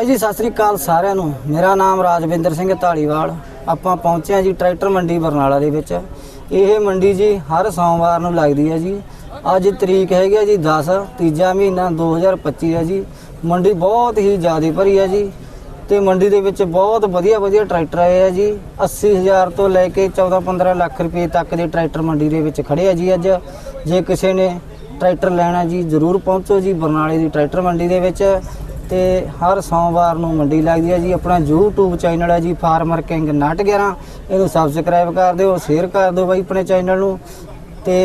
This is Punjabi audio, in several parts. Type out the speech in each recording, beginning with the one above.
ਭਾਈ ਜੀ, ਸਤਿ ਸ੍ਰੀ ਅਕਾਲ ਸਾਰਿਆਂ ਨੂੰ। ਮੇਰਾ ਨਾਮ ਰਾਜਵਿੰਦਰ ਸਿੰਘ ਢਾਲੀਵਾਲ ਆਪਾਂ ਪਹੁੰਚੇ ਹਾਂ ਜੀ ਟਰੈਕਟਰ ਮੰਡੀ ਬਰਨਾਲਾ ਦੇ ਵਿੱਚ। ਇਹ ਮੰਡੀ ਜੀ ਹਰ ਸੋਮਵਾਰ ਨੂੰ ਲੱਗਦੀ ਹੈ ਜੀ। ਅੱਜ ਤਰੀਕ ਹੈਗੀ ਹੈ ਜੀ 10 ਤੀਜਾ ਮਹੀਨਾ 2025 ਹੈ ਜੀ। ਮੰਡੀ ਬਹੁਤ ਹੀ ਜ਼ਿਆਦਾ ਭਰੀ ਹੈ ਜੀ। ਤੇ ਮੰਡੀ ਦੇ ਵਿੱਚ ਬਹੁਤ ਵਧੀਆ ਵਧੀਆ ਟਰੈਕਟਰ ਆਏ ਆ ਜੀ। 80000 ਤੋਂ ਲੈ ਕੇ 14-15 ਲੱਖ ਰੁਪਏ ਤੱਕ ਦੇ ਟਰੈਕਟਰ ਮੰਡੀ ਦੇ ਵਿੱਚ ਖੜੇ ਆ ਜੀ ਅੱਜ। ਜੇ ਕਿਸੇ ਨੇ ਟਰੈਕਟਰ ਲੈਣਾ ਜੀ, ਜ਼ਰੂਰ ਪਹੁੰਚੋ ਜੀ ਬਰਨਾਲੇ ਦੀ ਟਰੈਕਟਰ ਮੰਡੀ ਦੇ ਵਿੱਚ। ਤੇ ਹਰ ਸੋਮਵਾਰ ਨੂੰ ਮੰਡੀ ਲੱਗਦੀ ਹੈ ਜੀ। ਆਪਣਾ YouTube ਚੈਨਲ ਹੈ ਜੀ ਫਾਰਮਰ ਕਿੰਗ 911 ਇਹਨੂੰ ਸਬਸਕ੍ਰਾਈਬ ਕਰ ਦਿਓ ਸ਼ੇਅਰ ਕਰ ਦਿਓ ਬਾਈ ਆਪਣੇ ਚੈਨਲ ਨੂੰ। ਤੇ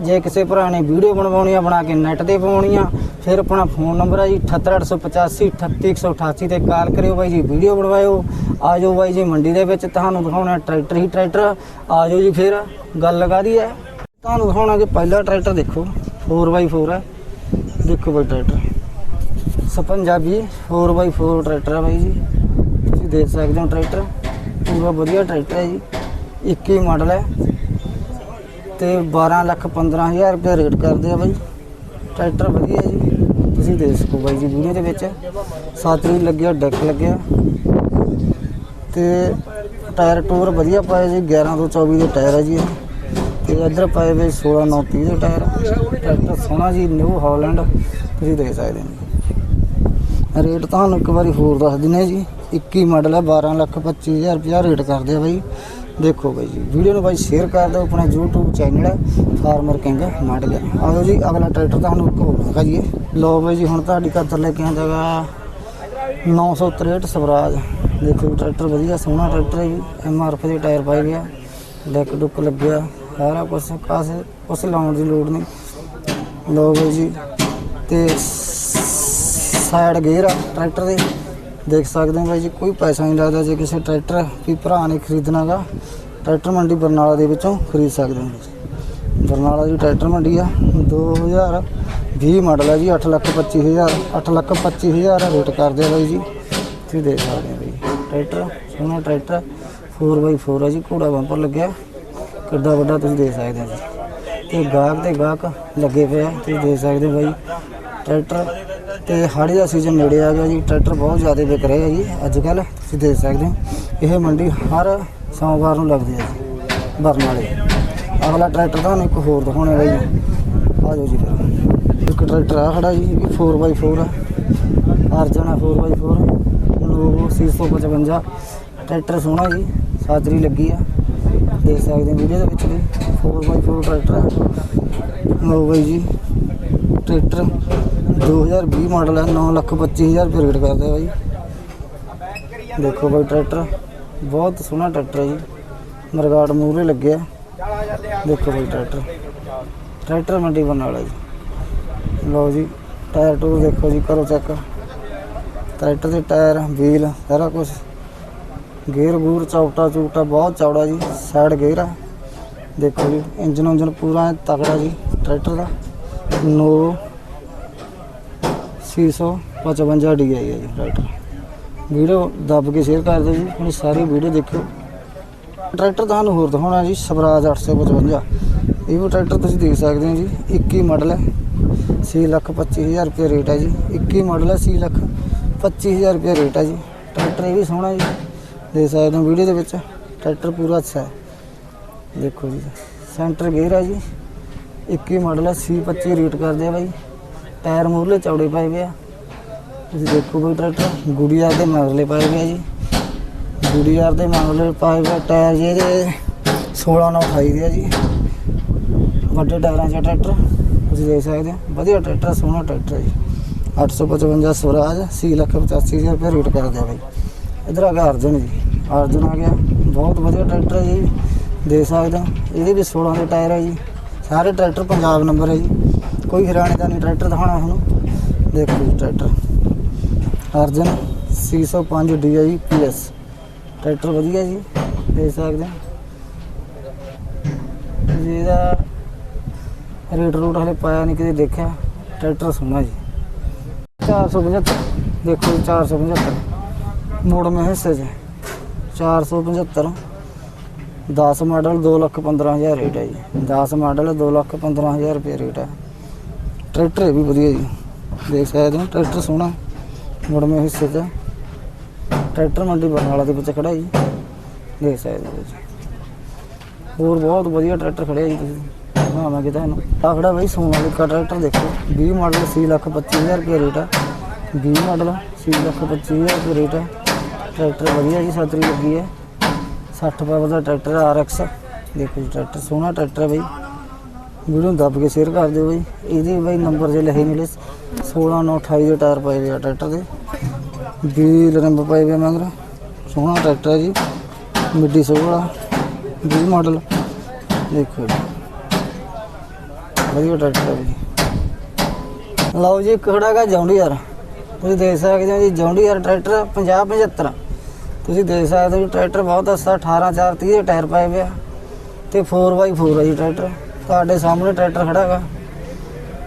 ਜੇ ਕਿਸੇ ਭਰਾ ਨੇ ਵੀਡੀਓ ਬਣਵਾਉਣੀ ਆ, ਬਣਾ ਕੇ ਨੈਟ ਤੇ ਪਾਉਣੀ ਆ, ਫਿਰ ਆਪਣਾ ਫੋਨ ਨੰਬਰ ਹੈ ਜੀ 78885 38188 ਤੇ ਕਾਲ ਕਰਿਓ ਬਾਈ ਜੀ, ਵੀਡੀਓ ਬਣਵਾਇਓ। ਆ ਜਾਓ ਬਾਈ ਜੀ, ਮੰਡੀ ਦੇ ਵਿੱਚ ਤੁਹਾਨੂੰ ਦਿਖਾਉਣਾ ਟਰੈਕਟਰ ਹੀ ਟਰੈਕਟਰ ਆ ਜਾਓ ਜੀ ਫਿਰ, ਗੱਲ ਲਗਾ ਦੀ ਹੈ? ਤੁਹਾਨੂੰ ਦਿਖਾਉਣਾ ਜੀ ਪਹਿਲਾ ਟਰੈਕਟਰ ਦੇਖੋ 4x4 ਹੈ। ਦੇਖੋ ਬਾਈ ਟਰੈਕਟਰ ਸਪੰਜਾਬੀ 4x4 ਟਰੈਕਟਰ ਹੈ ਬਾਈ ਜੀ। ਤੁਸੀਂ ਦੇਖ ਸਕਦੇ ਹੋ ਟਰੈਕਟਰ ਪੂਰਾ ਵਧੀਆ ਟਰੈਕਟਰ ਹੈ ਜੀ। 21 ਮਾਡਲ ਹੈ। ਤੇ 12 ਲੱਖ 15000 ਰੁਪਏ ਰੇਟ ਕਰਦੇ ਆ ਬਾਈ। ਟਰੈਕਟਰ ਵਧੀਆ ਜੀ। ਤੁਸੀਂ ਦੇਖ ਸਕੋ ਬਾਈ ਜੀ ਵੀਡੀਓ ਦੇ ਵਿੱਚ। ਸਾਤਰੀ ਲੱਗਿਆ ਡੈਕ ਲੱਗਿਆ। ਤੇ ਟਾਇਰ ਟੂਰ ਵਧੀਆ ਪਾਏ ਜੀ। 11 ਤੋਂ 24 ਦੇ ਟਾਇਰ ਹੈ ਜੀ ਇਹ। ਤੇ ਇੱਧਰ ਪਾਏ ਵੇ 16 9 30 ਦੇ ਟਾਇਰ ਟਰੈਕਟਰ ਸੋਹਣਾ ਜੀ ਨਿਊ ਹਾਲੈਂਡ ਤੁਸੀਂ ਦੇਖ ਸਕਦੇ ਹੋ। ਰੇਟ ਤੁਹਾਨੂੰ ਇੱਕ ਵਾਰੀ ਹੋਰ ਦੱਸ ਦਿੰਨੇ ਜੀ। 21 ਮਾਡਲ ਹੈ 12 ਲੱਖ 25000 ਰੁਪਇਆ ਰੇਟ ਕਰਦੇ ਆ ਬਾਈ। ਦੇਖੋ ਬਾਈ ਜੀ, ਵੀਡੀਓ ਨੂੰ ਬਾਈ ਸ਼ੇਅਰ ਕਰ ਦਿਓ, ਆਪਣਾ YouTube ਚੈਨਲ ਹੈ ਫਾਰਮਰ ਕਿੰਗ ਨਾਟ ਆਓ ਜੀ, ਅਗਲਾ ਟਰੈਕਟਰ ਤੁਹਾਨੂੰ ਇੱਕ ਹੋਰ ਦਿਖਾਈਏ। ਲਓ ਬਾਈ ਜੀ, ਹੁਣ ਤੁਹਾਡੀ ਖਾਤਰ ਲੈ ਕੇ ਆਂਦਾਗਾ 963 ਸਵਰਾਜ। ਦੇਖੋ ਜੀ ਟਰੈਕਟਰ ਵਧੀਆ, ਸੋਹਣਾ ਟਰੈਕਟਰ ਹੈ ਜੀ। ਐਮਆਰਐਫ ਦੇ ਟਾਇਰ ਪਾਏ ਗਿਆ ਡੈਕ ਡੁੱਕ ਲੱਗਿਆ, ਸਾਰਾ ਕੁਝ ਕਾਸ ਉਸ ਲਾਉਣ ਦੀ ਲੋੜ ਨਹੀਂ। ਲਓ ਬਾਈ ਜੀ, ਤੇ ਸਾਈਡ ਗੇਅਰ ਆ ਟਰੈਕਟਰ ਦੇ। ਦੇਖ ਸਕਦੇ ਹੋ ਬਾਈ ਜੀ, ਕੋਈ ਪੈਸਾ ਨਹੀਂ ਲੱਗਦਾ ਜੇ ਕਿਸੇ ਟਰੈਕਟਰ ਵੀ ਭਰਾ ਨੇ ਖਰੀਦਣਾਗਾ ਟਰੈਕਟਰ ਮੰਡੀ ਬਰਨਾਲਾ ਦੇ ਵਿੱਚੋਂ ਖਰੀਦ ਸਕਦੇ ਹੋ ਜੀ। ਬਰਨਾਲਾ ਦੀ ਟਰੈਕਟਰ ਮੰਡੀ ਆ 2020 ਮਾਡਲ ਆ ਜੀ 8 ਲੱਖ 25000 8 ਲੱਖ 25000 ਰੇਟ ਕਰਦੇ ਆ ਬਾਈ ਜੀ। ਤੁਸੀਂ ਦੇਖ ਸਕਦੇ ਹੋ ਬਾਈ ਟਰੈਕਟਰ ਸੋਹਣਾ ਟਰੈਕਟਰ 4x4 ਆ ਜੀ, ਘੋੜਾ ਬੰਪਰ ਲੱਗਿਆ। ਕਿੱਡਾ ਵੱਡਾ ਤੁਸੀਂ ਦੇਖ ਸਕਦੇ ਹੋ ਜੀ। ਤੇ ਗਾਹਕ ਤੇ ਗਾਹਕ ਲੱਗੇ ਪਏ ਆ, ਤੁਸੀਂ ਦੇਖ ਸਕਦੇ ਹੋ ਬਾਈ ਟਰੈਕਟਰ ਤੇ ਹਾੜੀ ਦਾ ਸੀਜ਼ਨ ਨੇੜੇ ਆ ਗਿਆ ਜੀ ਟਰੈਕਟਰ ਬਹੁਤ ਜ਼ਿਆਦਾ ਵਿਕ ਰਹੇ ਆ ਜੀ, ਅੱਜ ਕੱਲ ਤੁਸੀਂ ਦੇਖ ਸਕਦੇ ਹੋ। ਇਹ ਮੰਡੀ ਹਰ ਸੋਮਵਾਰ ਨੂੰ ਲੱਗਦੀ ਹੈ ਜੀ ਬਰਨਾਲੇ ਅਗਲਾ ਟਰੈਕਟਰ ਤੁਹਾਨੂੰ ਇੱਕ ਹੋਰ ਦਿਖਾਉਣਾ ਜੀ। ਆ ਜਾਓ ਜੀ ਫਿਰ। ਇੱਕ ਟਰੈਕਟਰ ਆ ਖੜਾ ਜੀ, ਇਹ ਵੀ 4x4 ਆ। ਅਰਜਨ ਆ 4x4 ਲੋਗੋ 655 ਟਰੈਕਟਰ ਸੋਹਣਾ ਜੀ, ਸਾਜਰੀ ਲੱਗੀ ਆ। ਦੇਖ ਸਕਦੇ ਹੋ ਵੀਡੀਓ ਦੇ ਵਿੱਚ ਵੀ 4x4 ਟਰੈਕਟਰ ਆ। ਲਓ ਬਾਈ ਜੀ ਟਰੈਕਟਰ 2020 ਮਾਡਲ ਹੈ 9 ਲੱਖ 25000 ਰੁਪਏ ਰੇਟ ਕਰਦੇ ਆ ਬਾਈ। ਦੇਖੋ ਬਾਈ ਟਰੈਕਟਰ, ਬਹੁਤ ਸੋਹਣਾ ਟਰੈਕਟਰ ਹੈ ਜੀ। ਮਰਗਾੜ ਮੂਹਰੇ ਲੱਗਿਆ। ਦੇਖੋ ਬਾਈ ਟਰੈਕਟਰ ਟਰੈਕਟਰ ਮੰਡੀ ਬਰਨਾਲਾ ਜੀ। ਲਓ ਜੀ, ਟਾਇਰ ਟੂਰ ਦੇਖੋ ਜੀ, ਕਰੋ ਚੈੱਕ। ਟਰੈਕਟਰ ਦੇ ਟਾਇਰ, ਵੀਲ, ਸਾਰਾ ਕੁਝ ਗੇਅਰ ਗੂਰ ਚੌਟਾ ਚੂਟਾ, ਬਹੁਤ ਚੌੜਾ ਜੀ, ਸਾਈਡ ਗੇਅਰ ਆ। ਦੇਖੋ ਜੀ ਇੰਜਨ ਉਂਜਨ ਪੂਰਾ ਤਕੜਾ ਜੀ, tractor the. No 655 D I ਹੈ ਜੀ ਟਰੈਕਟਰ ਵੀਡੀਓ ਦੱਬ ਕੇ ਸ਼ੇਅਰ ਕਰ ਦਿਓ ਜੀ, ਹੁਣ ਸਾਰੀ ਵੀਡੀਓ ਦੇਖਿਓ। ਟਰੈਕਟਰ ਤੁਹਾਨੂੰ ਹੋਰ ਦਿਖਾਉਣਾ ਜੀ, ਸਵਰਾਜ 855 ਇਹ ਵੀ ਟਰੈਕਟਰ ਤੁਸੀਂ ਦੇਖ ਸਕਦੇ ਹੋ ਜੀ 21 ਮਾਡਲ ਹੈ। 6 ਲੱਖ 25000 ਰੁਪਏ ਰੇਟ ਹੈ ਜੀ 21 ਮਾਡਲ ਹੈ 6 ਲੱਖ 25000 ਰੁਪਏ ਰੇਟ ਹੈ ਜੀ। ਟਰੈਕਟਰ ਇਹ ਵੀ ਸੋਹਣਾ ਜੀ, ਦੇਖ ਸਕਦੇ ਹੋ ਵੀਡੀਓ ਦੇ ਵਿੱਚ, ਟਰੈਕਟਰ ਪੂਰਾ ਅੱਛਾ ਹੈ। ਦੇਖੋ ਜੀ, ਸੈਂਟਰ ਗੇਅਰ ਹੈ ਜੀ 21 ਮਾਡਲ ਹੈ C25 ਰੇਟ ਕਰਦੇ ਆ ਬਾਈ। ਟਾਇਰ ਮੂਰਲੇ ਚੌੜੇ ਪਾਏ ਹੋਏ ਆ। ਤੁਸੀਂ ਦੇਖੋ ਬਈ ਟਰੈਕਟਰ, ਗੁੜੀਆ ਦੇ ਮਗਰਲੇ ਪਾਏ ਹੋਏ ਆ ਜੀ। ਗੁੜੀਆਰ ਦੇ ਮਗਰਲੇ ਪਾਏ ਹੋਏ ਟਾਇਰ ਜਿਹੜੇ 16 ਨਾਲ 28 ਦੇ ਆ ਜੀ। ਵੱਡੇ ਟਾਇਰਾਂ 'ਚ ਟਰੈਕਟਰ, ਤੁਸੀਂ ਦੇਖ ਸਕਦੇ ਹੋ। ਵਧੀਆ ਟਰੈਕਟਰ, ਸੋਹਣਾ ਟਰੈਕਟਰ ਹੈ ਜੀ। 855 ਸਵਰਾਜ 6 ਲੱਖ 85000 ਰੁਪਏ ਰੇਟ ਕਰਦੇ ਆ ਬਾਈ। ਇਧਰ ਆ ਗਿਆ ਅਰਜਨ ਜੀ। ਅਰਜਨ ਆ ਗਿਆ। ਬਹੁਤ ਵਧੀਆ ਟਰੈਕਟਰ ਹੈ ਜੀ। ਦੇਖ ਸਕਦੇ ਹੋ। ਇਹਦੇ ਵੀ 16 ਦੇ ਟਾਇਰ ਹੈ ਜੀ। ਸਾਰੇ ਟਰੈਕਟਰ ਪੰਜਾਬ ਨੰਬਰ ਹੈ ਜੀ। ਕੋਈ ਹਰਿਆਣੇ ਦਾ ਨਹੀਂ, ਟਰੈਕਟਰ ਦਿਖਾਉਣਾ ਤੁਹਾਨੂੰ ਦੇਖੋ ਜੀ tractor. Arjun 605 DI PS tractor ਵਧੀਆ ਜੀ, ਦੇਖ ਸਕਦੇ ਹੋ। ਜੀ ਰੇਟ ਰੂਟ ਹਲੇ ਪਾਇਆ ਨਹੀਂ ਕਿਤੇ ਦੇਖਿਆ? ਟਰੈਕਟਰ ਸੋਹਣਾ ਜੀ। 475 ਦੇਖੋ ਜੀ 475 ਮੋੜ ਮੇ ਹਿੱਸੇ 'ਚ। 475 10 ਮਾਡਲ 2 ਲੱਖ 15000 ਰੇਟ ਹੈ ਜੀ। 10 ਮਾਡਲ 2 ਲੱਖ 15000 ਰੁਪਏ ਰੇਟ ਹੈ। ਟਰੈਕਟਰ ਇਹ ਵੀ ਵਧੀਆ ਜੀ। ਦੇਖ ਸਕਦੇ ਹੋ, ਟਰੈਕਟਰ ਸੋਹਣਾ। ਮੁੜਵੇਂ ਹਿੱਸੇ 'ਚ। ਟਰੈਕਟਰ ਮੰਡੀ ਬਰਨਾਲਾ ਦੇ ਵਿੱਚ ਖੜਾ ਜੀ। ਦੇਖ ਸਕਦੇ ਹੋ ਜੀ। ਹੋਰ ਬਹੁਤ ਵਧੀਆ ਟਰੈਕਟਰ ਖੜਿਆ ਜੀ ਤੁਸੀਂ। ਦਿਖਾਵਾਂਗੇ ਤੁਹਾਨੂੰ। ਆਹ ਖੜਾ ਬਈ ਸੋਨਾਲੀਕਾ ਟਰੈਕਟਰ ਦੇਖੋ। 20 ਮਾਡਲ 6 ਲੱਖ 25000 ਰੁਪਏ ਰੇਟ ਆ। 20 ਮਾਡਲ 6 ਲੱਖ 25000 ਰੁਪਏ ਰੇਟ ਆ। ਟਰੈਕਟਰ ਵਧੀਆ ਜੀ ਸਤਰੀ ਲੱਗੀ ਹੈ 60 ਪਾਵਰ ਦਾ ਟਰੈਕਟਰ ਆਰਐਕਸ ਦੇਖੋ ਜੀ, ਟਰੈਕਟਰ ਸੋਹਣਾ ਟਰੈਕਟਰ ਹੈ ਬਾਈ। ਵੀਡੀਓ ਨੂੰ ਦੱਬ ਕੇ ਸ਼ੇਅਰ ਕਰ ਦਿਓ ਬਈ। ਇਹਦੇ ਬਈ ਨੰਬਰ ਜੇ ਲਿਖੇ ਮਿਲੇ। 16928 ਦੇ ਟਾਇਰ ਪਏ ਹੋਏ ਆ ਟਰੈਕਟਰ ਦੇ। ਵੀ ਰੰਬ ਪਏ ਹੋਏ ਆ ਸੋਹਣਾ ਟਰੈਕਟਰ ਹੈ ਜੀ। ਮਿੱਡੀ ਸੋਹਣਾ 20 ਮਾਡਲ ਦੇਖੋ ਜੀ। ਵਧੀਆ ਟਰੈਕਟਰ ਹੈ ਜੀ ਲਓ ਜੀ ਖੜਾਗਾ ਜੌਂਡੀਆਰ। ਤੁਸੀਂ ਦੇਖ ਸਕਦੇ ਹੋ ਜੀ, ਜੌਂਡੀਆਰ ਟਰੈਕਟਰ 50 75 ਤੁਸੀਂ ਦੇਖ ਸਕਦੇ ਹੋ ਜੀ, ਟਰੈਕਟਰ ਬਹੁਤ ਅੱਛਾ 18 4 30 ਦੇ ਟਾਇਰ ਪਏ ਹੋਏ ਆ। ਤੇ 4x4 ਹੈ ਜੀ ਟਰੈਕਟਰ। ਤੁਹਾਡੇ ਸਾਹਮਣੇ ਟਰੈਕਟਰ ਖੜਾ ਹੈਗਾ।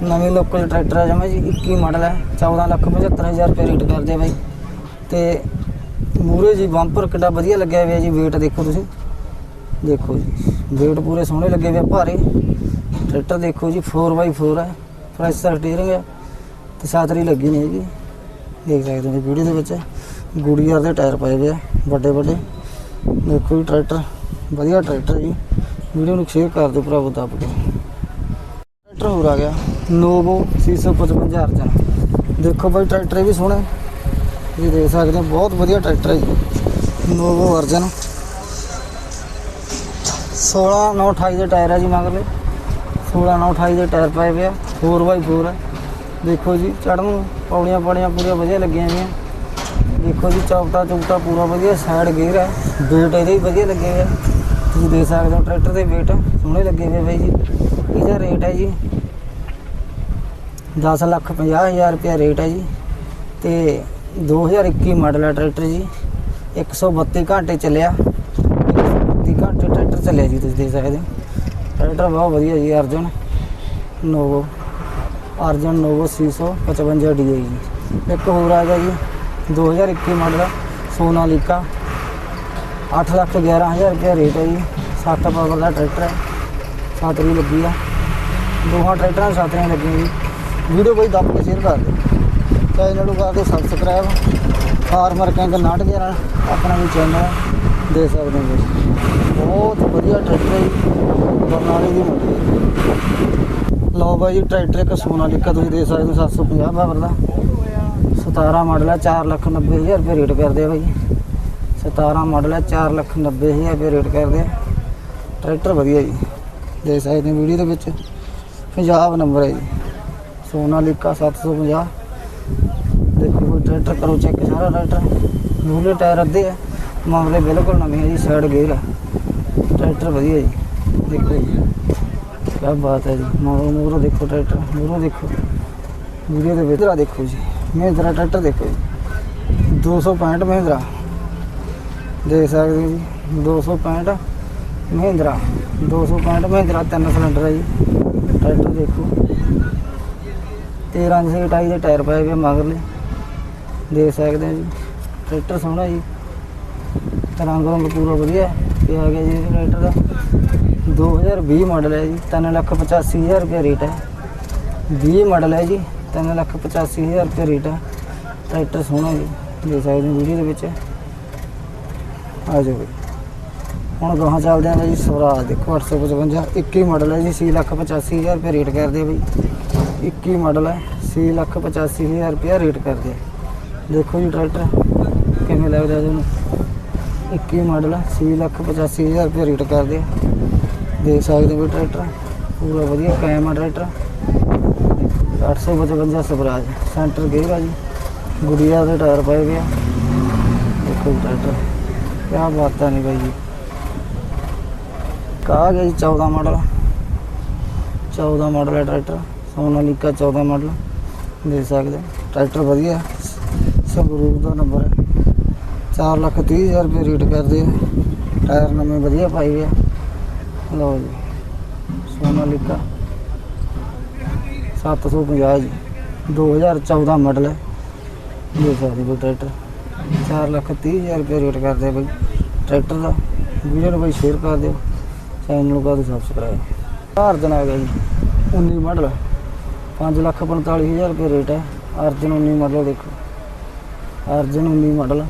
ਨਵੇਂ ਲੋਕਲ ਟਰੈਕਟਰ ਹੈ ਜਮਾ ਜੀ 21 ਮਾਡਲ ਹੈ 14 ਲੱਖ 75000 ਰੁਪਏ ਰੇਟ ਕਰਦੇ ਆ ਬਾਈ। ਤੇ ਮੂਰੇ ਜੀ ਬੰਪਰ ਕਿੱਡਾ ਵਧੀਆ ਲੱਗਿਆ ਹੋਇਆ ਜੀ, weight ਦੇਖੋ ਤੁਸੀਂ। ਦੇਖੋ ਜੀ, weight ਪੂਰੇ ਸੋਹਣੇ ਲੱਗੇ ਹੋਏ ਆ, ਭਾਰੇ। ਟਰੈਕਟਰ ਦੇਖੋ ਜੀ 4x4 ਹੈ ਫਰੈਸ਼ ਸਟੀਅਰਿੰਗ ਹੈ ਤੇ ਸਾਤਰੀ ਲੱਗੀ ਨਹੀਂ ਹੈਗੀ। ਦੇਖ ਸਕਦੇ ਹੋ ਵੀਡੀਓ ਦੇ ਵਿੱਚ। ਗੁੜੀਆਰ ਦੇ ਟਾਇਰ ਪਏ ਹੋਏ ਆ ਵੱਡੇ ਵੱਡੇ ਦੇਖੋ ਜੀ, ਟਰੈਕਟਰ। ਵਧੀਆ ਟਰੈਕਟਰ ਜੀ। ਵੀਡੀਓ ਨੂੰ ਸ਼ੇਅਰ ਕਰ ਦਿਓ ਭਰਾਵੋ, ਦੱਬ ਕੇ। ਟਰੈਕਟਰ ਹੋਰ ਆ ਗਿਆ। ਨੋਵੋ 655 ਅਰਜਨ ਦੇਖੋ ਬਾਈ ਟਰੈਕਟਰ ਵੀ ਸੋਹਣਾ ਹੈ। ਤੁਸੀਂ ਦੇਖ ਸਕਦੇ ਹੋ, ਬਹੁਤ ਵਧੀਆ ਟਰੈਕਟਰ ਹੈ ਜੀ। ਨੋਵੋ ਅਰਜਨ 16 9 28 ਦੇ ਟਾਇਰ ਹੈ ਜੀ ਮਗਰਲੇ। 16 9 28 ਦੇ ਟਾਇਰ ਪਏ ਹੋਏ ਆ। 4x4 ਹੈ ਦੇਖੋ ਜੀ, ਚੜ੍ਹਨ ਨੂੰ ਪੌੜੀਆਂ ਪੌੜੀਆਂ ਪੂਰੀਆਂ ਵਧੀਆ ਲੱਗੀਆਂ ਹੋਈਆਂ। ਦੇਖੋ ਜੀ ਚੌਕਟਾ ਚੌਕਟਾ ਪੂਰਾ ਵਧੀਆ ਸਾਈਡ ਗੇਅਰ ਹੈ ਵੇਟ ਇਹਦੇ ਵੀ ਵਧੀਆ ਲੱਗੇ ਹੋਏ ਆ। ਤੁਸੀਂ ਦੇਖ ਸਕਦੇ ਹੋ? ਟਰੈਕਟਰ ਦੇ ਵੇਟ ਸੋਹਣੇ ਲੱਗੇ ਹੋਏ ਬਾਈ ਜੀ। ਇਹਦਾ ਰੇਟ ਹੈ ਜੀ 10 ਲੱਖ 50 ਹਜ਼ਾਰ ਰੁਪਇਆ ਰੇਟ ਹੈ ਜੀ। ਤੇ 2021 ਮਾਡਲ ਹੈ ਟਰੈਕਟਰ ਜੀ। 132 ਘੰਟੇ ਚੱਲਿਆ। 132 ਘੰਟੇ ਟਰੈਕਟਰ ਚੱਲਿਆ ਜੀ, ਤੁਸੀਂ ਦੇਖ ਸਕਦੇ ਹੋ। ਟਰੈਕਟਰ ਬਹੁਤ ਵਧੀਆ ਜੀ, Arjun Novo. Arjun Novo 655 D ਜੀ। ਇੱਕ ਹੋਰ ਆ ਗਿਆ ਜੀ 2021 ਮਾਡਲ ਸੋਨਾਲੀਕਾ। 8 ਲੱਖ 11000 ਰੁਪਏ ਰੇਟ ਹੈ ਜੀ। 60 ਪਾਵਰ ਦਾ ਟਰੈਕਟਰ ਹੈ। ਸਾਤਰੀ ਲੱਗੀ ਆ। ਦੋਹਾਂ ਟਰੈਕਟਰਾਂ ਨੂੰ ਸਾਤਰੀਆਂ ਲੱਗੀਆਂ ਜੀ। ਵੀਡੀਓ ਕੋਈ ਦੱਬ ਕੇ ਸ਼ੇਅਰ ਕਰ ਦਿਓ। ਚੈਨਲ ਨੂੰ ਕਰ ਦਿਓ ਸਬਸਕ੍ਰਾਈਬ ਫਾਰਮਰ ਕਿੰਗ 911 ਆਪਣਾ ਵੀ ਚੈਨਲ ਦੇ ਸਕਦੇ ਹੋ ਜੀ ਬਹੁਤ ਵਧੀਆ ਟਰੈਕਟਰ ਹੈ ਜੀ। ਬਰਨਾਲੇ ਦੀ ਮੰਡੀ ਲਓ ਬਾਈ ਜੀ ਟਰੈਕਟਰ ਇੱਕ ਸੋਨਾ ਸੋਨਾਲੀਕਾ ਤੁਸੀਂ ਦੇ ਸਕਦੇ ਹੋ 750 ਪਾਵਰ ਦਾ। 17 ਮਾਡਲ ਹੈ 4 ਲੱਖ 90 ਹਜ਼ਾਰ ਰੁਪਏ ਰੇਟ ਕਰਦੇ ਆ ਬਾਈ 17 ਮਾਡਲ ਹੈ 4 ਲੱਖ 90 ਹਜ਼ਾਰ ਰੁਪਏ ਰੇਟ ਕਰਦੇ ਆ। ਟਰੈਕਟਰ ਵਧੀਆ ਜੀ ਦੇ ਸਕਦੇ ਹੋ ਵੀਡੀਓ ਦੇ ਵਿੱਚ। ਪੰਜਾਬ ਨੰਬਰ ਹੈ ਜੀ ਸੋਨਾਲੀਕਾ 750 ਦੇਖੋ ਕੋਈ ਟਰੈਕਟਰ ਕਰੋ ਚੈੱਕ ਸਾਰਾ ਟਰੈਕਟਰ। ਮੂਹਰੇ ਟਾਇਰ ਅੱਧੇ ਆ, ਮਾਮਲੇ ਬਿਲਕੁਲ ਨਵੇਂ ਹੈ ਜੀ ਸਾਈਡ ਗੇਅਰ ਆ। ਟਰੈਕਟਰ ਵਧੀਆ ਜੀ, ਦੇਖੋ ਜੀ। ਕੀ ਬਾਤ ਹੈ ਜੀ, ਮੂਹਰੋਂ ਮੂਹਰੋਂ ਦੇਖੋ ਟਰੈਕਟਰ, ਮੂਹਰੋਂ ਦੇਖੋ। ਵੀਡੀਓ ਦੇ ਵਿੱਚ ਦੇਖੋ ਜੀ, ਮਹਿੰਦਰਾ ਟਰੈਕਟਰ ਦੇਖੋ ਜੀ। 265 ਮਹਿੰਦਰਾ। ਦੇਖ ਸਕਦੇ ਹੋ ਜੀ 265 ਮਹਿੰਦਰਾ 265 ਮਹਿੰਦਰਾ, ਤਿੰਨ ਸਿਲੰਡਰ ਹੈ ਜੀ। ਟਰੈਕਟਰ ਦੇਖੋ। 13 ਇੰਚ ਟਾਈ ਦੇ ਟਾਇਰ ਪਏ ਹੋਏ ਮਗਰਲੇ। ਦੇਖ ਸਕਦੇ ਹੋ ਜੀ, ਟਰੈਕਟਰ ਸੋਹਣਾ ਜੀ। ਰੰਗ ਰੰਗ ਪੂਰਾ ਵਧੀਆ। ਤੇ ਆ ਗਿਆ ਜੀ ਟਰੈਕਟਰ ਦਾ। 2020 ਮਾਡਲ ਹੈ ਜੀ 3 ਲੱਖ 85 ਹਜ਼ਾਰ ਰੁਪਏ ਰੇਟ ਹੈ 20 ਮਾਡਲ ਹੈ ਜੀ 3 ਲੱਖ 85 ਹਜ਼ਾਰ ਰੁਪਏ ਰੇਟ ਹੈ ਟਰੈਕਟਰ ਸੋਹਣਾ ਜੀ, ਦੇਖ ਸਕਦੇ ਹੋ ਵੀਡੀਓ ਦੇ ਵਿੱਚ। ਆ ਜਾਓ ਜੀ। ਹੁਣ ਗਾਹਾਂ ਚੱਲਦੇ ਆਂ ਜੀ ਸਵਰਾਜ ਦੇਖੋ 855 21 ਮਾਡਲ ਹੈ ਜੀ 6 ਲੱਖ 85 ਹਜ਼ਾਰ ਰੁਪਏ ਰੇਟ ਕਰਦੇ ਆ ਬਈ। 21 ਮਾਡਲ ਹੈ 6 ਲੱਖ 85 ਹਜ਼ਾਰ ਰੁਪਏ ਰੇਟ ਕਰਦੇ ਆ। ਦੇਖੋ ਜੀ ਟਰੈਕਟਰ ਕਿਵੇਂ ਲੱਗਦਾ ਤੁਹਾਨੂੰ 21 ਮਾਡਲ ਹੈ 6 ਲੱਖ 85 ਹਜ਼ਾਰ ਰੁਪਏ ਰੇਟ ਕਰਦੇ ਆ। ਦੇਖ ਸਕਦੇ ਹੋ ਵੀ ਟਰੈਕਟਰ ਪੂਰਾ ਵਧੀਆ ਕਾਇਮ ਆ ਟਰੈਕਟਰ 855 ਸਵਰਾਜ ਸੈਂਟਰ ਗੇਅਰ ਆ ਜੀ। ਗੁੜੀਆ ਦੇ ਟਾਇਰ ਪਏ ਗਏ ਆ। ਦੇਖੋ ਜੀ ਟਰੈਕਟਰ ਕਿਆ ਬਾਤਾਂ ਨਹੀਂ ਬਾਈ ਜੀ। ਕਾ ਗਿਆ ਜੀ 14 ਮਾਡਲ? 14 ਮਾਡਲ ਹੈ ਟਰੈਕਟਰ। ਸੋਨਾਲੀਕਾ 14 ਮਾਡਲ। ਦੇ ਸਕਦੇ ਹੋ। ਟਰੈਕਟਰ ਵਧੀਆ। ਹੈ। ਸੰਗਰੂਰ ਦਾ ਨੰਬਰ ਹੈ। 4 ਲੱਖ 30 ਹਜ਼ਾਰ ਰੁਪਏ ਰੇਟ ਕਰਦੇ ਆ। ਟਾਇਰ ਨਵੇਂ ਵਧੀਆ ਪਾਈ ਹੋਏ ਲਓ ਜੀ। ਸੋਨਾਲੀਕਾ 750 ਜੀ। 2014 ਮਾਡਲ ਹੈ। ਦੇਖ ਸਕਦੇ ਹੋ ਟਰੈਕਟਰ। 4 ਲੱਖ 30 ਹਜ਼ਾਰ ਰੁਪਏ ਰੇਟ ਕਰਦੇ ਆ ਬਈ, ਟਰੈਕਟਰ ਦਾ। ਵੀਡੀਓ ਨੂੰ ਬਈ ਸ਼ੇਅਰ ਕਰ ਦਿਓ। ਚੈਨਲ ਨੂੰ ਕਰ ਦਿਓ ਸਬਸਕ੍ਰਾਈਬ ਭਾਰ ਆ ਗਿਆ ਜੀ 19 ਮਾਡਲ 5 ਲੱਖ 45 ਹਜ਼ਾਰ ਰੁਪਏ ਰੇਟ ਹੈ। ਅਰਜਨ 19 ਮਾਡਲ ਦੇਖੋ। ਅਰਜਨ 19 ਮਾਡਲ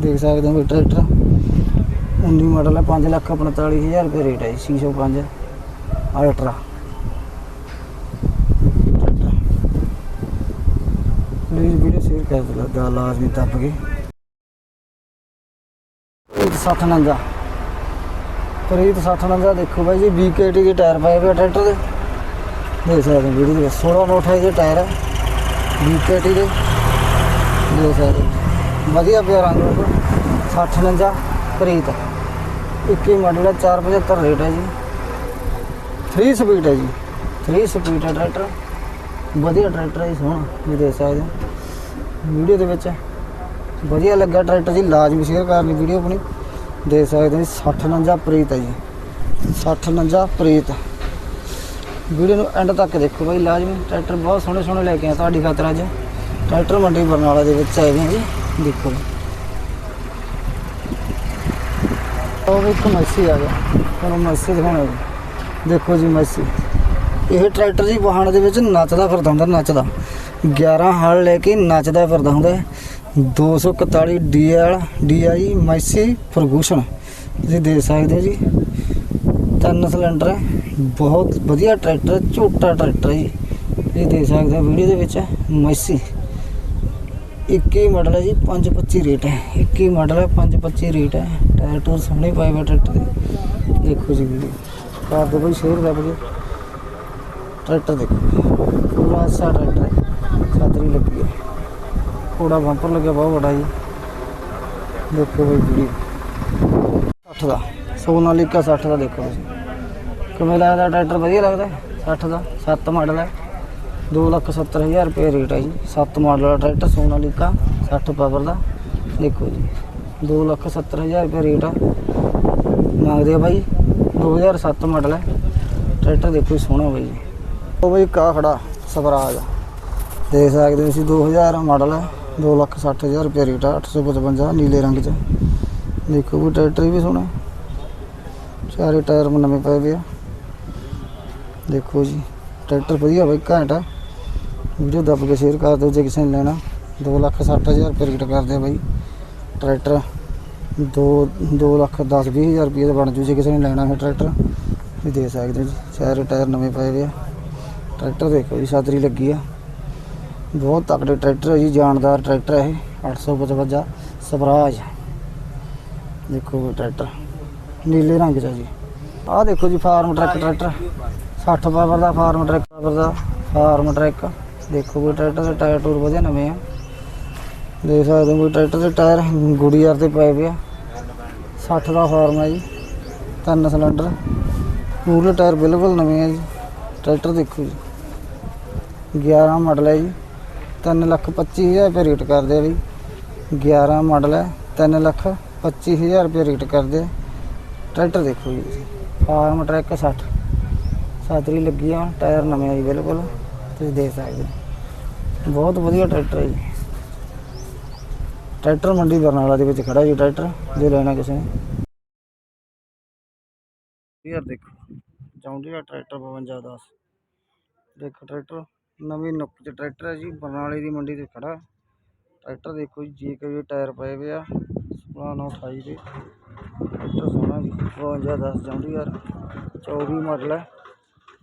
ਦੇਖ ਸਕਦੇ ਹੋ ਬਈ ਟਰੈਕਟਰ। 19 ਮਾਡਲ ਹੈ 5 ਲੱਖ 45000 ਰੁਪਏ ਰੇਟ ਹੈ ਜੀ 605 ਅਲਟਰਾ ਪਲੀਜ਼ ਵੀਡੀਓ ਸ਼ੇਅਰ ਲਾਜ਼ਮੀ ਦੱਬ ਕੇ ਪ੍ਰੀਤ 60 ਨੰਜਾ ਪ੍ਰੀਤ 60 ਨੰਜਾ ਦੇਖੋ ਬਾਈ ਜੀ BKT ਦੇ ਟਾਇਰ ਪਾਏ ਹੋਏ ਟਰੈਕਟਰ ਦੇ। ਦੇਖ ਸਕਦੇ ਵੀਡੀਓ ਦੇ 16 ਨੋਟ ਹੈ ਦੇ ਟਾਇਰ। ਹੈ BKT ਦੇ। ਦੇਖ ਸਕਦੇ ਵਧੀਆ ਪਿਆ ਰੰਗ 60 ਨੰਜਾ ਪ੍ਰੀਤ। 21 ਮਾਡਲ ਹੈ 475 ਰੇਟ ਹੈ ਜੀ। 3 ਸਪੀਡ ਹੈ ਜੀ। 3 ਸਪੀਡ ਹੈ ਟਰੈਕਟਰ। ਵਧੀਆ ਟਰੈਕਟਰ ਹੈ ਜੀ, ਸੋਹਣਾ। ਵੀ ਦੇਖ ਸਕਦੇ ਹੋ। ਵੀਡੀਓ ਦੇ ਵਿੱਚ ਵਧੀਆ ਲੱਗਾ ਟਰੈਕਟਰ ਜੀ, ਲਾਜ਼ਮੀ ਸ਼ੇਅਰ ਕਰਨੀ ਵੀਡੀਓ ਆਪਣੀ ਦੇਖ ਸਕਦੇ ਹੋ ਜੀ 60 ਨੰਜਾ ਪ੍ਰੀਤ ਹੈ ਜੀ। 60 ਪ੍ਰੀਤ। ਵੀਡੀਓ ਨੂੰ ਐਂਡ ਤੱਕ ਦੇਖੋ ਬਾਈ, ਲਾਜ਼ਮੀ ਟਰੈਕਟਰ ਬਹੁਤ ਸੋਹਣੇ ਸੋਹਣੇ ਲੈ ਕੇ ਆਏ ਤੁਹਾਡੀ ਖਾਤਰ ਅੱਜ। ਟਰੈਕਟਰ ਮੰਡੀ ਬਰਨਾਲਾ ਦੇ ਵਿੱਚ ਆਏ ਨੇ ਜੀ, ਦੇਖੋ। ਉਹ ਵੀ ਇੱਕ ਮੈਸੀ ਆ ਗਿਆ ਤੁਹਾਨੂੰ ਮੈਸੀ ਦਿਖਾਉਣਾ ਜੀ। ਦੇਖੋ ਜੀ ਮੈਸੀ। ਇਹ ਟਰੈਕਟਰ ਜੀ ਵਾਹਣ ਦੇ ਵਿੱਚ ਨੱਚਦਾ ਫਿਰਦਾ ਹੁੰਦਾ, ਨੱਚਦਾ। 11 ਹਲ ਲੈ ਕੇ ਨੱਚਦਾ ਫਿਰਦਾ ਹੁੰਦਾ ਹੈ। 241 ਡੀਐਲ ਡੀਆਈ ਮੈਸੀ ਫਰਗੂਸ਼ਨ। ਤੁਸੀਂ ਦੇਖ ਸਕਦੇ ਹੋ ਜੀ ਤਿੰਨ ਸਿਲੰਡਰ ਹੈ। ਬਹੁਤ ਵਧੀਆ ਟਰੈਕਟਰ ਹੈ, ਝੋਟਾ ਟਰੈਕਟਰ ਹੈ ਜੀ। ਇਹ ਦੇਖ ਸਕਦੇ ਹੋ ਵੀਡੀਓ ਦੇ ਵਿੱਚ ਮੈਸੀ 21 ਮਾਡਲ ਹੈ ਜੀ 525 ਰੇਟ ਹੈ। 21 ਮਾਡਲ ਹੈ 525 ਰੇਟ ਹੈ। ਟਾਇਰ ਟੂਰ ਸੋਹਣੇ ਪਾਏ ਹੋਏ ਟਰੈਕਟਰ ਦੇ। ਦੇਖੋ ਜੀ ਵੀਡੀਓ। ਕਰ ਦਿਓ ਕੋਈ ਸ਼ੇਅਰ ਕਰ ਦਿਓ। ਟਰੈਕਟਰ ਦੇਖੋ। ਪੂਰਾ ਅੱਛਾ ਟਰੈਕਟਰ ਹੈ। ਛਤਰੀ ਲੱਗੀ ਹੈ। ਥੋੜਾ ਬੰਪਰ ਲੱਗਿਆ, ਬਹੁਤ ਵੱਡਾ ਜੀ। ਦੇਖੋ ਬਈ ਵੀਡੀਓ 60 ਦਾ ਸੋਨਾਲੀਕਾ 60 ਦਾ ਦੇਖੋ ਤੁਸੀਂ। ਕਿਵੇਂ ਲੱਗਦਾ ਟਰੈਕਟਰ? ਵਧੀਆ ਲੱਗਦਾ 60 ਦਾ 7 ਮਾਡਲ ਹੈ। 270000 ਰੁਪਏ ਰੇਟ ਹੈ ਜੀ। 7 ਮਾਡਲ ਦਾ ਟਰੈਕਟਰ ਸੋਨਾਲੀਕਾ 60 ਪਾਵਰ ਦਾ। ਦੇਖੋ ਜੀ। 270000 ਰੁਪਏ ਰੇਟ ਆ। ਮੰਗਦੇ ਆ ਬਾਈ। 2007 ਮਾਡਲ ਹੈ। ਟਰੈਕਟਰ ਦੇਖੋ ਜੀ, ਸੋਹਣਾ ਬਾਈ ਜੀ। ਉਹ ਬਾਈ ਕਾ ਖੜਾ, ਸਵਰਾਜ। ਦੇਖ ਸਕਦੇ ਹੋ ਤੁਸੀਂ 2000 ਮਾਡਲ ਹੈ 260000 ਰੁਪਏ ਰੇਟ ਆ 855 ਨੀਲੇ ਰੰਗ ਚ। ਦੇਖੋ ਵੀ ਟਰੈਕਟਰ ਵੀ ਸੋਹਣਾ ਚਾਰੇ ਟਾਇਰ ਨਵੇਂ ਪਏ ਵੇ ਆ। ਦੇਖੋ ਜੀ, ਟਰੈਕਟਰ ਵਧੀਆ ਬਾਈ, ਘੈਂਟ ਆ। ਵੀਡੀਓ ਦੱਬ ਕੇ ਸ਼ੇਅਰ ਕਰ ਦਿਓ ਜੇ ਕਿਸੇ ਨੇ ਲੈਣਾ। 260000 ਰੁਪਏ ਰੇਟ ਕਰਦੇ ਆ ਬਾਈ, ਟਰੈਕਟਰ। 2 2 ਲੱਖ 10 20000 ਰੁਪਏ ਦਾ ਬਣ ਜੂ ਜੇ ਕਿਸੇ ਨੇ ਲੈਣਾ ਹੈ ਟਰੈਕਟਰ। ਵੀ ਦੇ ਸਕਦੇ ਹੋ ਜੀ ਚਾਰੇ ਟਾਇਰ ਨਵੇਂ ਪਏ ਵੇ ਆ। ਟਰੈਕਟਰ ਦੇਖੋ ਜੀ ਛਤਰੀ ਲੱਗੀ ਆ। ਬਹੁਤ ਤਕੜੇ ਟਰੈਕਟਰ ਹੈ ਜੀ ਜਾਨਦਾਰ ਟਰੈਕਟਰ ਹੈ ਇਹ 855 ਸਵਰਾਜ। ਦੇਖੋ ਵੀ ਟਰੈਕਟਰ, ਨੀਲੇ ਰੰਗ 'ਚ ਹੈ ਜੀ। ਆਹ ਦੇਖੋ ਜੀ, ਫਾਰਮ ਟਰੈਕ, ਟਰੈਕਟਰ। 60 ਪਾਵਰ ਦਾ ਫਾਰਮ ਟਰੈਕ, ਪਾਵਰ ਦਾ ਫਾਰਮ ਟਰੈਕ। ਦੇਖੋ ਕੋਈ ਟਰੈਕਟਰ ਦੇ ਟਾਇਰ ਟੂਰ ਵਧੀਆ ਨਵੇਂ ਆ। ਦੇਖ ਸਕਦੇ ਹੋ ਕੋਈ ਟਰੈਕਟਰ ਦੇ ਟਾਇਰ ਗੁੜੀਆਰ ਤੇ ਪਏ ਪਿਆ ਆ। 60 ਦਾ ਫਾਰਮ ਹੈ ਜੀ, ਤਿੰਨ ਸਿਲੰਡਰ। ਮੂਰਲੇ ਟਾਇਰ ਬਿਲਕੁਲ ਨਵੇਂ ਆ ਜੀ। ਟਰੈਕਟਰ ਦੇਖੋ ਜੀ। 11 ਮਾਡਲ ਹੈ ਜੀ। 3 ਲੱਖ 25000 ਰੁਪਏ ਰੇਟ ਕਰਦੇ ਆ ਵੀ 11 ਮਾਡਲ ਹੈ 3 ਲੱਖ 25000 ਰੁਪਏ ਰੇਟ ਕਰਦੇ ਆ। ਟਰੈਕਟਰ ਦੇਖੋ ਜੀ ਤੁਸੀਂ, ਫਾਰਮ ਟਰੈਕ 60 ਸਾਤਰੀ ਲੱਗੀ ਆ, ਟਾਇਰ ਨਵੇਂ ਆ ਜੀ ਬਿਲਕੁਲ, ਤੁਸੀਂ ਦੇਖ ਸਕਦੇ ਹੋ। ਬਹੁਤ ਵਧੀਆ ਟਰੈਕਟਰ ਹੈ ਜੀ। ਟਰੈਕਟਰ ਮੰਡੀ ਬਰਨਾਲਾ ਦੇ ਵਿੱਚ ਖੜਾ ਜੀ ਟਰੈਕਟਰ, ਜੇ ਲੈਣਾ ਕਿਸੇ ਨੇ। ਯਾਰ ਦੇਖੋ ਜੌਂਡੀਆ ਟਰੈਕਟਰ 5210 ਦੇਖੋ ਟਰੈਕਟਰ। ਨਵੀਂ ਨੁੱਕ ਚ ਟਰੈਕਟਰ ਹੈ ਜੀ, ਬਰਨਾਲੇ ਦੀ ਮੰਡੀ ਤੇ ਖੜਾ। ਟਰੈਕਟਰ ਦੇਖੋ ਜੀ, ਜੇ ਕੇ ਟਾਇਰ ਪਏ ਵੇ ਆ 16928 ਦੇ। ਟਰੈਕਟਰ ਸੋਹਣਾ ਜੀ 5210 ਜੌਂਡੀਆ 24 ਮਾਡਲ ਹੈ।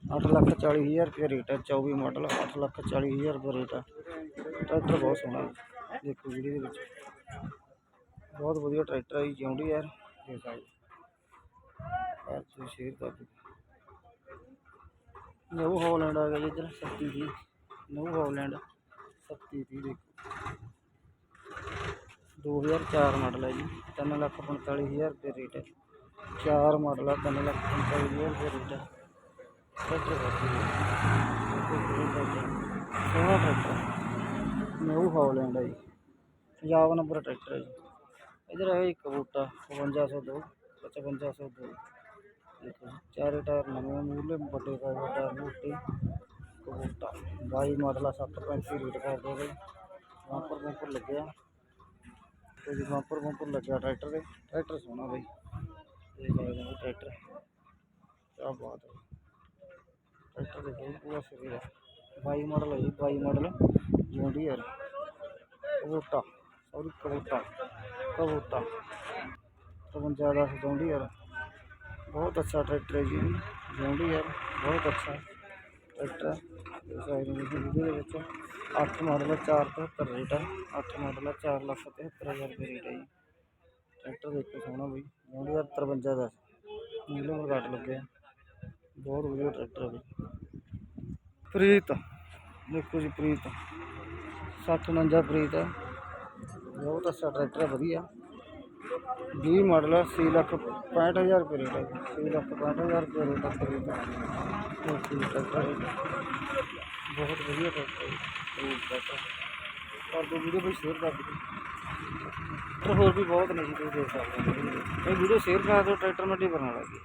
840000 ਰੁਪਏ ਰੇਟ ਹੈ 24 ਮਾਡਲ 840000 ਰੁਪਏ ਰੇਟ ਹੈ। ਟਰੈਕਟਰ ਬਹੁਤ ਸੋਹਣਾ ਹੈ, ਦੇਖੋ ਵੀਡੀਓ ਦੇ ਵਿੱਚ। ਬਹੁਤ ਵਧੀਆ ਟਰੈਕਟਰ ਹੈ ਜੀ ਜੌਂਡੀ ਯਾਰ। ਦੇਖ ਸਕਦੇ ਆਹ ਸ਼ੇਅਰ ਕਰ ਦਿਓ। ਨਿਊ ਹਾਲੈਂਡ ਆ ਗਿਆ ਜੀ, ਇੱਧਰ 37 ਦੀ ਨਿਊ ਹਾਲੈਂਡ 37 ਦੀ ਦੇਖੋ 2004 ਮਾਡਲ ਹੈ ਜੀ 345000 ਰੁਪਏ ਰੇਟ ਹੈ ਚਾਰ ਮਾਡਲ ਹੈ 345000 ਰੁਪਏ ਰੇਟ ਹੈ ਟਰੈਕਟਰ ਸੋਹਣਾ ਟਰੈਕਟਰ। ਨਿਊ ਹਾਲੈਂਡ ਹੈ ਜੀ। ਪੰਜਾਬ ਨੰਬਰ ਟਰੈਕਟਰ ਹੈ ਜੀ। ਇਧਰ ਹੈ ਇੱਕ ਬੂਟਾ 5502 5502 ਦੇਖੋ ਚਾਰੇ ਟਾਇਰ ਨਵੇਂ ਮੂਹਰਲੇ ਵੱਡੇ ਪਏ ਟਾਇਰ ਮੋਟੇ। ਕਬੂਟਾ 22 ਮਾਡਲ ਆ 735 ਰੇਟ ਕਰਦੇ ਬਈ ਬੰਪਰ ਬੰਪਰ ਲੱਗਿਆ। ਤੇ ਜੀ ਬੰਪਰ ਬੰਪਰ ਲੱਗਿਆ ਟਰੈਕਟਰ ਦੇ ਟਰੈਕਟਰ ਸੋਹਣਾ ਬਈ। ਦੇਖ ਸਕਦੇ ਟਰੈਕਟਰ। ਕਿਆ ਬਾਤ ਹੈ। ਟਰੈਕਟਰ ਦੇਖੋ ਜੀ, ਪੂਰਾ ਸਰੀਰ ਹੈ 22 ਮਾਡਲ ਹੈ ਜੀ 22 ਮਾਡਲ। ਜੌਂਡੀ ਯਾਰ ਕਬੂਟਾ ਸੌਰੀ ਕਬੂਟਾ ਕਬੂਤਾ 53 ਦਾ ਜੌਂਡੀ ਯਾਰ ਬਹੁਤ ਅੱਛਾ ਟਰੈਕਟਰ ਹੈ ਜੀ। ਜੌਂਡੀ ਯਾਰ ਬਹੁਤ ਅੱਛਾ ਟਰੈਕਟਰ ਹੈ। ਇਸ ਸਾਈਡ ਵਿੱਚ ਵੀਡੀਓ ਦੇ ਵਿੱਚ। 8 ਮਾਡਲ ਹੈ 475 ਰੇਟ ਹੈ। 8 ਮਾਡਲ ਹੈ 4 ਲੱਖ 73000 ਰੁਪਏ ਰੇਟ ਹੈ ਜੀ। ਟਰੈਕਟਰ ਦੇਖੋ ਸੋਹਣਾ ਬਈ। ਜੌਂਡੀ ਯਾਰ 53 ਦਾ ਨੀਲੇ ਮਰਗਾਟ ਲੱਗਿਆ ਬਹੁਤ ਵਧੀਆ ਟਰੈਕਟਰ ਹੈ ਬਈ। ਪ੍ਰੀਤ, ਦੇਖੋ ਜੀ ਪ੍ਰੀਤ। 749 ਪ੍ਰੀਤ ਹੈ। ਬਹੁਤ ਅੱਛਾ ਟਰੈਕਟਰ ਹੈ, ਵਧੀਆ। 20 ਮਾਡਲ ਹੈ 6 ਲੱਖ 65000 ਰੁਪਏ ਰੇਟ ਹੈ 6 ਲੱਖ 65000 ਰੁਪਏ ਰੇਟ ਹੈ ਪ੍ਰੀਤ ਦਾ ਟਰੈਕਟਰ ਬਹੁਤ ਵਧੀਆ ਟਰੈਕਟਰ ਹੈ ਪ੍ਰੀਤ ਟਰੈਕਟਰ ਕਰ ਦੋ ਵੀਡੀਓ ਵੀ ਸ਼ੇਅਰ ਕਰ ਦਿਓ। ਟਰੈਕਟਰ ਹੋਰ ਵੀ ਬਹੁਤ ਨੇ ਜੀ, ਤੁਸੀਂ ਦੇਖ ਸਕਦੇ ਹੋ। ਇਹ ਵੀਡੀਓ ਸ਼ੇਅਰ ਕਰ ਦਿਓ, ਟਰੈਕਟਰ ਮੰਡੀ ਬਰਨਾਲਾ ਦੀ